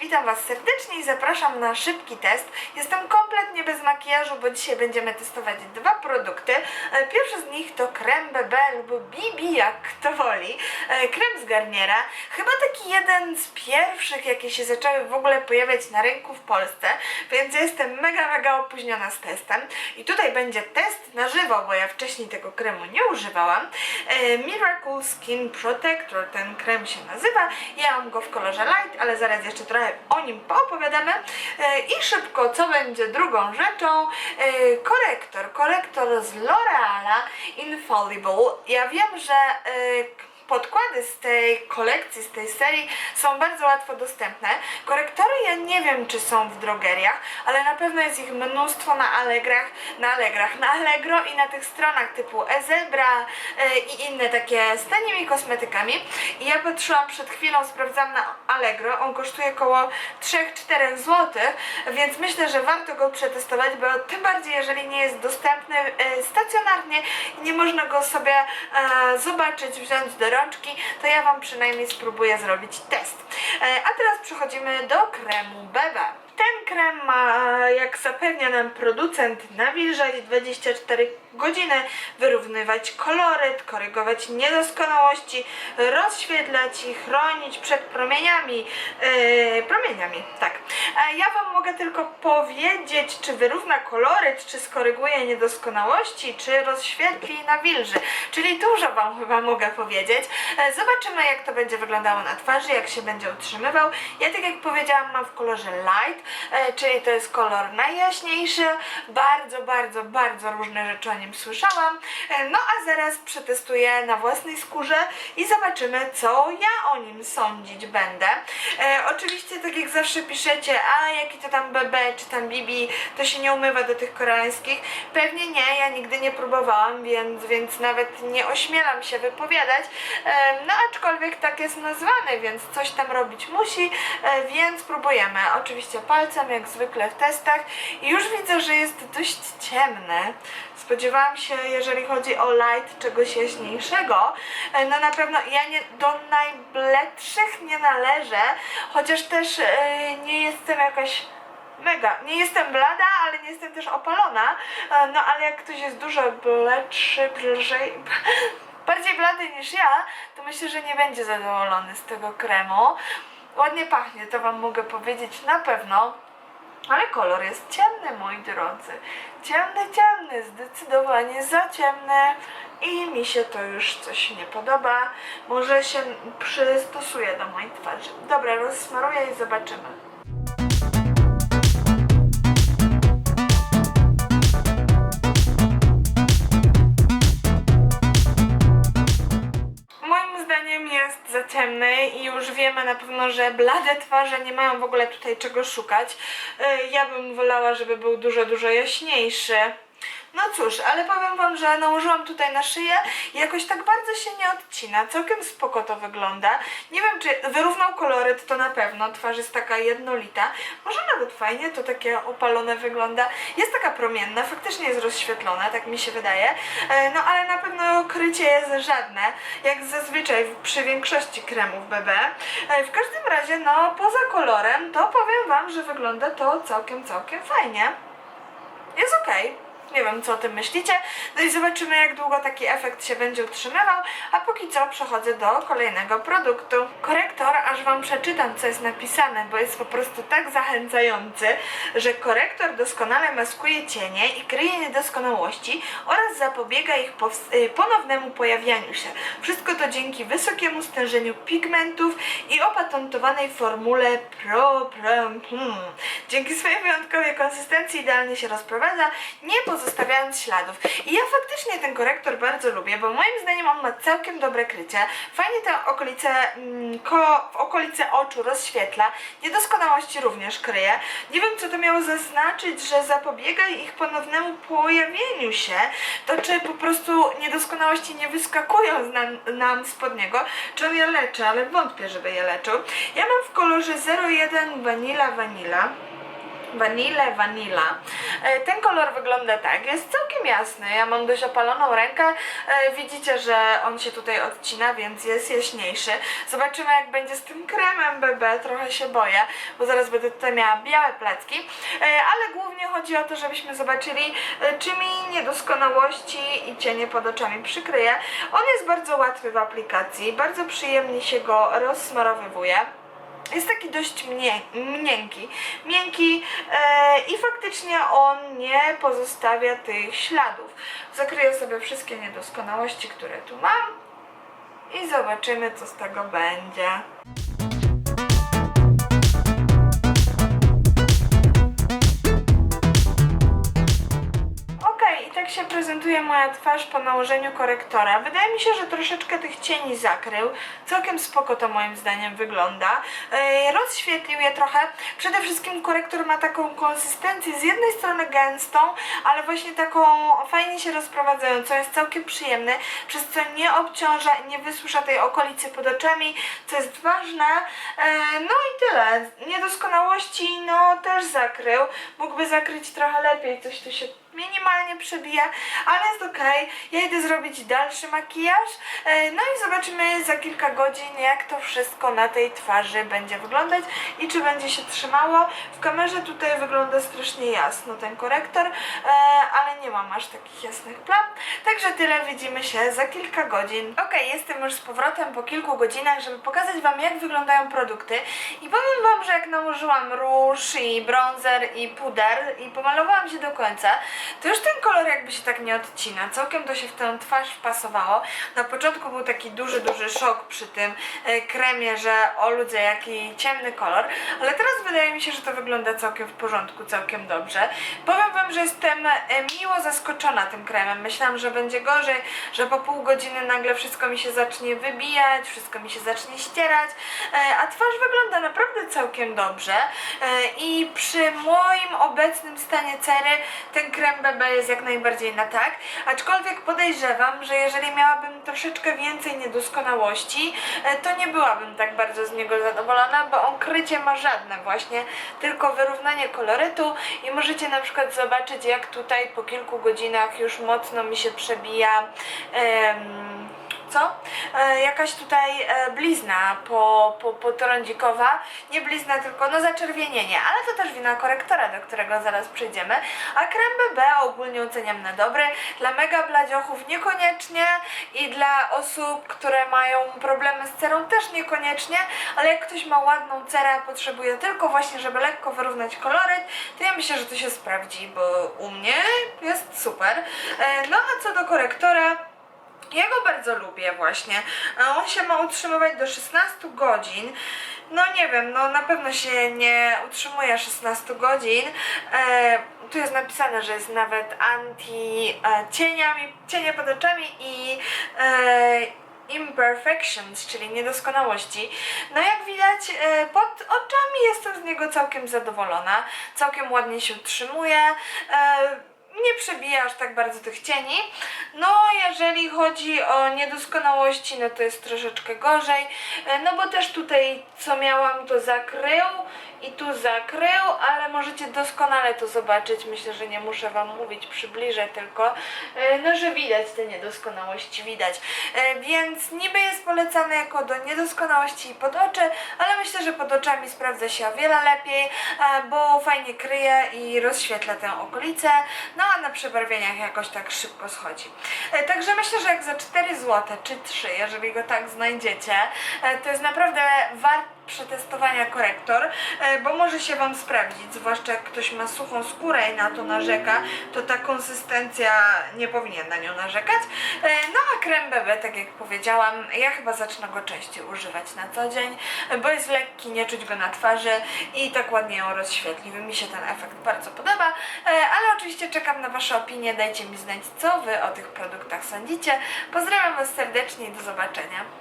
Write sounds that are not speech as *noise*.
witam Was serdecznie i zapraszam na szybki test. Jestem kompletnie bez makijażu, bo dzisiaj będziemy testować dwa produkty. E, Pierwszy z nich to krem BB lub BB, jak kto woli. E, Krem z Garniera. Chyba taki jeden z pierwszych, jakie się zaczęły w ogóle pojawiać na rynku w Polsce, więc ja jestem mega, mega opóźniona z testem. I tutaj będzie test na żywo, bo ja wcześniej tego kremu nie używałam. E, Miracle Skin Protector, ten krem się nazywa. Ja mam go w kolorze light, ale zaraz jeszcze trochę o nim poopowiadamy. E, I szybko, co będzie drugą rzeczą? E, Korektor. Korektor z L'Oreala Infallible. Ja wiem, że e, podkłady z tej kolekcji, z tej serii są bardzo łatwo dostępne. Korektory ja nie wiem, czy są w drogeriach, ale na pewno jest ich mnóstwo na Allegrach, na Allegrach, na Allegro i na tych stronach typu Ezebra e, i inne takie z tanimi kosmetykami. I ja patrzyłam przed chwilą, sprawdzam na Allegro, on kosztuje około 3-4 zł, więc myślę, że warto go przetestować, bo tym bardziej jeżeli nie jest dostępny e, stacjonarnie nie można go sobie e, zobaczyć, wziąć do rączki, to ja Wam przynajmniej spróbuję zrobić test. E, a teraz przechodzimy do kremu BB. Ten krem ma, jak zapewnia nam producent, nawilżać 24 godziny, wyrównywać koloryt, korygować niedoskonałości, rozświetlać i chronić przed promieniami. Yy, promieniami, tak. A ja Wam mogę tylko powiedzieć, czy wyrówna koloryt, czy skoryguje niedoskonałości, czy rozświetli i nawilży. Czyli dużo Wam chyba mogę powiedzieć. E, Zobaczymy, jak to będzie wyglądało na twarzy, jak się będzie utrzymywał. Ja, tak jak powiedziałam, mam w kolorze light, e, czyli to jest kolor najjaśniejszy. Bardzo, bardzo, bardzo różne rzeczy o nim słyszałam. E, No a zaraz przetestuję na własnej skórze i zobaczymy, co ja o nim sądzić będę. E, oczywiście, tak jak zawsze piszecie, a jaki to tam BB czy tam Bibi, to się nie umywa do tych koreańskich. Pewnie nie, ja nigdy nie próbowałam, więc, więc nawet nie ośmielam się wypowiadać. E, no aczkolwiek tak jest nazwany, więc coś tam robić musi, e, więc próbujemy. Oczywiście palcem, jak zwykle w testach. I już widzę, że jest dość ciemny. Spodziewałam się, jeżeli chodzi o light, czegoś jaśniejszego. E, No na pewno ja nie, do najbledszych nie należę, chociaż też e, nie jestem jakaś mega. Nie jestem blada, ale nie jestem też opalona. E, No ale jak ktoś jest dużo bledszy, bliżej, *laughs* bardziej blady niż ja, to myślę, że nie będzie zadowolony z tego kremu. Ładnie pachnie, to Wam mogę powiedzieć na pewno. Ale kolor jest ciemny, moi drodzy. Ciemny, ciemny, zdecydowanie za ciemny i mi się to już coś nie podoba. Może się przystosuje do mojej twarzy. Dobra, rozsmaruję i zobaczymy. Już wiemy na pewno, że blade twarze nie mają w ogóle tutaj czego szukać. Yy, Ja bym wolała, żeby był dużo, dużo jaśniejszy. No cóż, ale powiem Wam, że nałożyłam tutaj na szyję i jakoś tak bardzo się nie odcina. Całkiem spoko to wygląda. Nie wiem, czy wyrównał koloryt, to na pewno. Twarz jest taka jednolita. Może nawet fajnie to takie opalone wygląda. Jest taka promienna, faktycznie jest rozświetlona, tak mi się wydaje. E, No ale na pewno krycie jest żadne, jak zazwyczaj przy większości kremów BB. E, W każdym razie, no poza kolorem, to powiem Wam, że wygląda to całkiem, całkiem fajnie. Jest okej. Nie wiem, co o tym myślicie. No i zobaczymy, jak długo taki efekt się będzie utrzymywał. A póki co przechodzę do kolejnego produktu. Korektor, aż Wam przeczytam, co jest napisane, bo jest po prostu tak zachęcający, że korektor doskonale maskuje cienie i kryje niedoskonałości oraz zapobiega ich y, ponownemu pojawianiu się. Wszystko to dzięki wysokiemu stężeniu pigmentów i opatentowanej formule Pro, pro hmm. Dzięki swojej wyjątkowej konsystencji idealnie się rozprowadza, nie pozostawiając śladów. I ja faktycznie ten korektor bardzo lubię, bo moim zdaniem on ma całkiem dobre krycie. Fajnie te okolice, mm, ko, w okolice oczu rozświetla, niedoskonałości również kryje. Nie wiem, co to miało zaznaczyć, że zapobiega ich ponownemu pojawieniu się. To czy po prostu niedoskonałości nie wyskakują nam, nam spod niego, czy on je leczy, ale wątpię, żeby je leczył. Ja mam w kolorze 01 Vanilla Vanilla. Vanille Vanilla. E, Ten kolor wygląda tak, jest całkiem jasny, ja mam dość opaloną rękę, e, widzicie, że on się tutaj odcina, więc jest jaśniejszy. Zobaczymy jak będzie z tym kremem BB, trochę się boję, bo zaraz będę tutaj miała białe placki, E, ale głównie chodzi o to, żebyśmy zobaczyli, czy mi niedoskonałości i cienie pod oczami przykryje. On jest bardzo łatwy w aplikacji, bardzo przyjemnie się go rozsmarowywuje. Jest taki dość mnie, miękki, miękki e, i faktycznie on nie pozostawia tych śladów. Zakryję sobie wszystkie niedoskonałości, które tu mam i zobaczymy, co z tego będzie. Prezentuje moja twarz po nałożeniu korektora. Wydaje mi się, że troszeczkę tych cieni zakrył. Całkiem spoko to moim zdaniem wygląda. Yy, rozświetlił je trochę. Przede wszystkim korektor ma taką konsystencję z jednej strony gęstą, ale właśnie taką fajnie się rozprowadzającą. Jest całkiem przyjemny, przez co nie obciąża nie wysusza tej okolicy pod oczami, co jest ważne. Yy, no i tyle. Niedoskonałości no też zakrył. Mógłby zakryć trochę lepiej, coś tu się minimalnie przebija, ale jest okej. Ja idę zrobić dalszy makijaż, e, no i zobaczymy za kilka godzin, jak to wszystko na tej twarzy będzie wyglądać i czy będzie się trzymało. W kamerze tutaj wygląda strasznie jasno ten korektor, e, ale nie mam aż takich jasnych plam. Także tyle, widzimy się za kilka godzin. Okej, jestem już z powrotem po kilku godzinach, żeby pokazać Wam, jak wyglądają produkty i powiem Wam, że jak nałożyłam róż i bronzer i puder i pomalowałam się do końca, to już ten kolor jakby się tak nie odcina. Całkiem to się w tę twarz wpasowało. Na początku był taki duży, duży szok przy tym e, kremie, że o ludzie jaki ciemny kolor, ale teraz wydaje mi się, że to wygląda całkiem w porządku, całkiem dobrze. Powiem Wam, że jestem e, miło zaskoczona tym kremem. Myślałam, że będzie gorzej, że po pół godziny nagle wszystko mi się zacznie wybijać, wszystko mi się zacznie ścierać, e, a twarz wygląda naprawdę całkiem dobrze i przy moim obecnym stanie cery ten krem BB jest jak najbardziej na tak, aczkolwiek podejrzewam, że jeżeli miałabym troszeczkę więcej niedoskonałości, e, to nie byłabym tak bardzo z niego zadowolona, bo on krycie ma żadne właśnie, tylko wyrównanie kolorytu i możecie na przykład zobaczyć jak tutaj po kilku godzinach już mocno mi się przebija em, co? E, jakaś tutaj e, blizna po, po, potrądzikowa, nie blizna, tylko no zaczerwienienie, ale to też wina korektora, do którego zaraz przejdziemy, a krem BB ogólnie oceniam na dobry, dla mega bladziochów niekoniecznie i dla osób, które mają problemy z cerą też niekoniecznie, ale jak ktoś ma ładną cerę, a potrzebuje tylko właśnie, żeby lekko wyrównać koloryt, to ja myślę, że to się sprawdzi, bo u mnie jest super. E, no a co do korektora, ja go bardzo lubię właśnie. On się ma utrzymywać do 16 godzin. No nie wiem, no na pewno się nie utrzymuje 16 godzin. E, tu jest napisane, że jest nawet anti e, cienie pod oczami i e, imperfections, czyli niedoskonałości. No jak widać e, pod oczami jestem z niego całkiem zadowolona. Całkiem ładnie się utrzymuje. E, nie przebija aż tak bardzo tych cieni. No, jeżeli chodzi o niedoskonałości, no to jest troszeczkę gorzej. E, No bo też tutaj co miałam to zakrył i tu zakrył, ale możecie doskonale to zobaczyć. Myślę, że nie muszę Wam mówić, przybliżę tylko, e, no że widać te niedoskonałości, widać. E, Więc niby jest polecane jako do niedoskonałości pod oczy, ale myślę, że pod oczami sprawdza się o wiele lepiej, bo fajnie kryje i rozświetla tę okolicę, no a na przebarwieniach jakoś tak szybko schodzi. E, Także myślę, że jak za 4 zł czy 3, jeżeli go tak znajdziecie, e, to jest naprawdę wart przetestowania korektor, e, bo może się Wam sprawdzić, zwłaszcza jak ktoś ma suchą skórę i na to narzeka, to ta konsystencja nie powinien na nią narzekać. E, No a krem BB, tak jak powiedziałam, ja chyba zacznę go częściej używać na co dzień, bo jest lekki, nie czuć go na twarzy i tak ładnie ją rozświetli. Mi się ten efekt bardzo podoba, e, ale oczywiście czekam na Wasze opinie, dajcie mi znać, co Wy o tych produktach sądzicie. Pozdrawiam Was serdecznie i do zobaczenia.